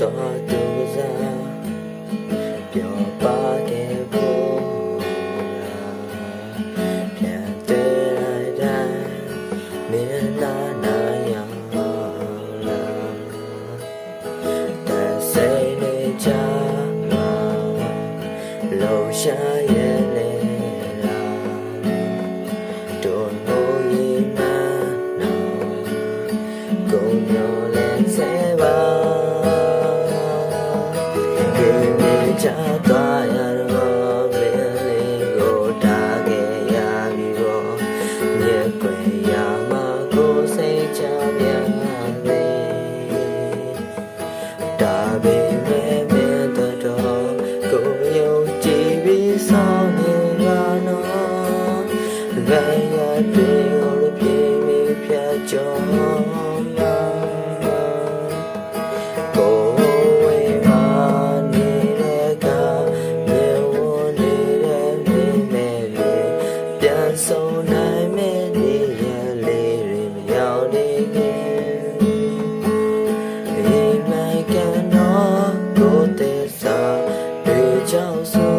တော်သူစားပြောပါခဲ့ဖို့လားပြန်တွေ့လိုက်တိုင်းမင်းနာနာရောက်လာတဆိတ်နေကြမှာလုံရှာရဲ့လေလားတို့မိုးရင်နာနာကုန်မျော ချသွားရတော့မင်းလေးကိုထားခဲ့ရပြီတော့မြက်ွယ်ရမှာကိုစိတ်ချပြန်လေဒါပေမဲ့မင်းတို့တော့ကိုယ်ယုံကြည်ပြီးဆောင်နေပါနော်လမ်းရတွေကိုပြေးပြီးဖြတ် တွေကြော